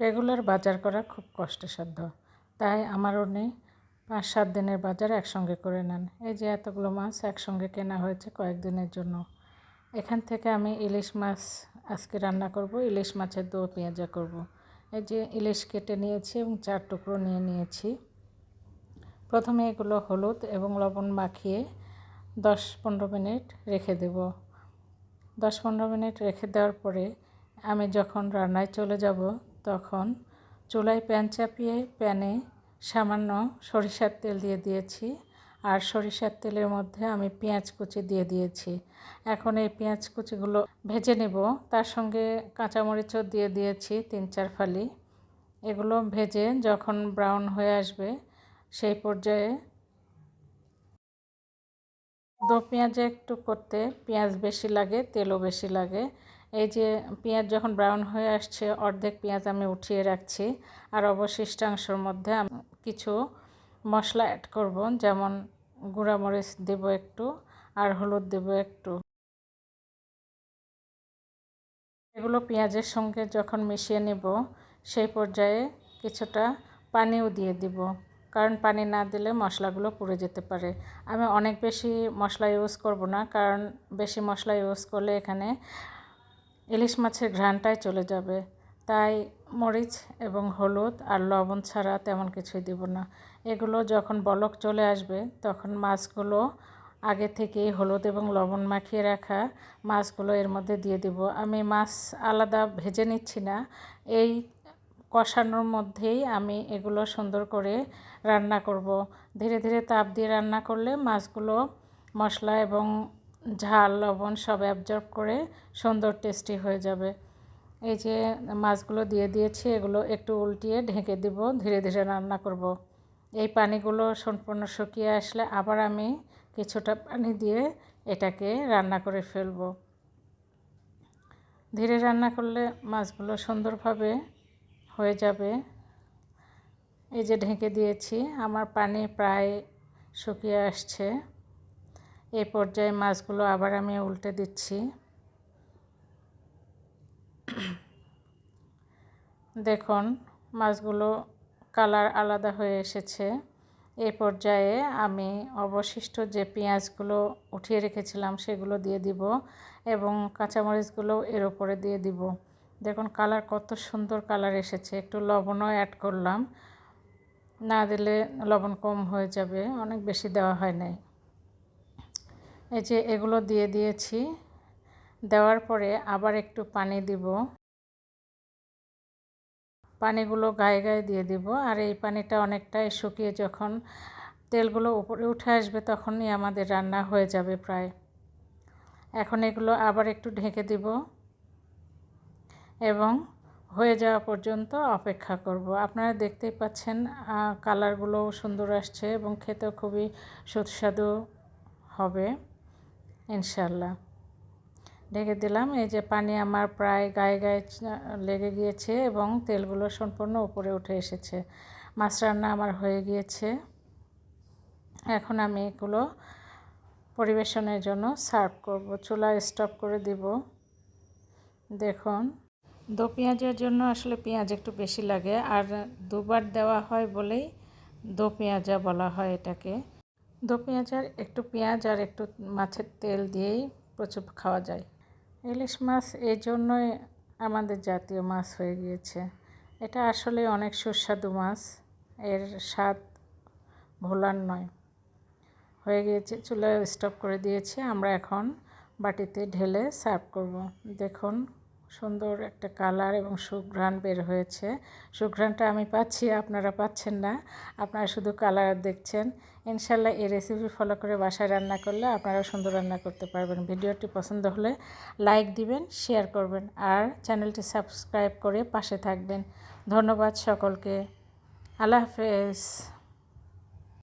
Regular বাজার করা খুব কষ্টসাধ্য। তাই আমার উনি পাঁচ সাত দিনের বাজার একসঙ্গে করে নেন। এই যে এতগুলো মাছ একসঙ্গে কেনা হয়েছে কয়েকদিনের জন্য। এখান থেকে আমি ইলিশ মাছ আজকে রান্না করব, ইলিশ মাছের দো পেঁয়াজা করব। এই যে ইলিশ কেটে নিয়েছি এবং চার টুকরো নিয়ে নিয়েছি। প্রথমে এগুলো হলুদ এবং লবণ মাখিয়ে দশ পনেরো মিনিট রেখে দেব। দশ পনেরো মিনিট রেখে দেওয়ার পরে আমি যখন রান্নায় চলে যাব তখন চুলায় প্যান চাপিয়ে প্যানে সামান্য সরিষার তেল দিয়ে দিয়েছি। আর সরিষার তেলের মধ্যে আমি পেঁয়াজ কুচি দিয়ে দিয়েছি। এখন এই পেঁয়াজ কুচিগুলো ভেজে নেব। তার সঙ্গে কাঁচামরিচও দিয়ে দিয়েছি তিন চার ফালি। এগুলো ভেজে যখন ব্রাউন হয়ে আসবে, সেই পর্যায়ে দো পেঁয়াজে একটু করতে পেঁয়াজ বেশি লাগে, তেলও বেশি লাগে। এই যে পেঁয়াজ যখন ব্রাউন হয়ে আসছে, অর্ধেক পেঁয়াজ আমি উঠিয়ে রাখছি। আর অবশিষ্টাংশের মধ্যে আমি, কিছু মশলা অ্যাড করব, যেমন গুঁড়ামরিচ দেব একটু আর হলুদ দেব একটু। এগুলো পেঁয়াজের সঙ্গে যখন মিশিয়ে নেব, সেই পর্যায়ে কিছুটা পানিও দিয়ে দিব। কারণ পানি না দিলে মশলাগুলো পুড়ে যেতে পারে। আমি অনেক বেশি মশলা ইউজ করব না, কারণ বেশি মশলা ইউজ করলে এখানে ইলিশ মাছের ঘ্রাণটাই চলে যাবে। তাই মরিচ এবং হলুদ আর লবণ ছাড়া তেমন কিছুই দিব না। এগুলো যখন বলক চলে আসবে, তখন মাছগুলো আগে থেকেই হলুদ এবং লবণ মাখিয়ে রাখা মাছগুলো এর মধ্যে দিয়ে দেব। আমি মাছ আলাদা ভেজে নিচ্ছি না। এই কষানোর মধ্যেই আমি এগুলো সুন্দর করে রান্না করব। ধীরে ধীরে তাপ দিয়ে রান্না করলে মাছগুলো মশলা এবং ঝাল, লবণ সব অ্যাবজর্ব করে সুন্দর টেস্টি হয়ে যাবে। এই যে মাছগুলো দিয়ে দিয়েছি, এগুলো একটু উল্টিয়ে ঢেকে দিব, ধীরে ধীরে রান্না করব। এই পানিগুলো সম্পূর্ণ শুকিয়ে আসলে আবার আমি কিছুটা পানি দিয়ে এটাকে রান্না করে ফেলব। ধীরে রান্না করলে মাছগুলো সুন্দরভাবে হয়ে যাবে। এই যে ঢেকে দিয়েছি, আমার পানি প্রায় শুকিয়ে আসছে। এই পর্যায়ে মাছগুলো আবার আমি উল্টে দিচ্ছি। দেখুন, মাছগুলো কালার আলাদা হয়ে এসেছে। এই পর্যায়ে আমি অবশিষ্ট যে পেঁয়াজগুলো উঠিয়ে রেখেছিলাম সেগুলো দিয়ে দিব এবং কাঁচামরিচগুলো এর উপরে দিয়ে দিব। দেখুন, কালার কত সুন্দর কালার এসেছে। একটু লবণও অ্যাড করলাম। না দিলে লবণ কম হয়ে যাবে, অনেক বেশি দেওয়া হয় নাই। এই যে এগুলো দিয়ে দিয়েছি। দেওয়ার পরে আবার একটু পানি দিব। পানিগুলো গায়ে গায়ে দিয়ে দিব। আর এই পানিটা অনেকটাই শুকিয়ে যখন তেলগুলো উপরে উঠে আসবে তখনই আমাদের রান্না হয়ে যাবে প্রায়। এখন এগুলো আবার একটু ঢেকে দিব এবং হয়ে যাওয়া পর্যন্ত অপেক্ষা করব। আপনারা দেখতেই পাচ্ছেন কালারগুলোও সুন্দর আসছে এবং খেতেও খুবই সুস্বাদু হবে। ইনশাল্লাহ। ঢেকে দিলাম, এই যে পানি আমার প্রায় গায়ে গায়ে লেগে গিয়েছে এবং তেলগুলো সম্পূর্ণ উপরে উঠে এসেছে। মাছ রান্না আমার হয়ে গিয়েছে। এখন আমি এগুলো পরিবেশনের জন্য সার্ভ করব চুলা স্টপ করে দিব। দেখুন, দো পেঁয়াজের জন্য আসলে পেঁয়াজ একটু বেশি লাগে, আর দুবার দেওয়া হয় বলেই দো পেঁয়াজা বলা হয় এটাকে। দো পেঁয়াজার একটু পেঁয়াজ আর একটু মাছের তেল দিয়েই প্রচুর খাওয়া যায়। ইলিশ মাছ এই জন্যই আমাদের জাতীয় মাছ হয়ে গিয়েছে। এটা আসলে অনেক সুস্বাদু মাছ। এর স্বাদ ভোলার নয়। হয়ে গিয়েছে, চুলায় স্টপ করে দিয়েছি। আমরা এখন বাটিতে ঢেলে সার্ভ করব। দেখুন সুন্দর একটা কালার এবং সুঘ্রাণ বের হয়েছে। সুঘ্রাণটা আমি পাচ্ছি, আপনারা পাচ্ছেন না। আপনারা শুধু কালার দেখছেন। ইনশাল্লাহ এই রেসিপি ফলো করে বাসায় রান্না করলে আপনারা সুন্দর রান্না করতে পারবেন। ভিডিওটি পছন্দ হলে লাইক দিবেন শেয়ার করবেন আর চ্যানেলটি সাবস্ক্রাইব করে পাশে থাকবেন। ধন্যবাদ সকলকে। আল্লাহ হাফেজ।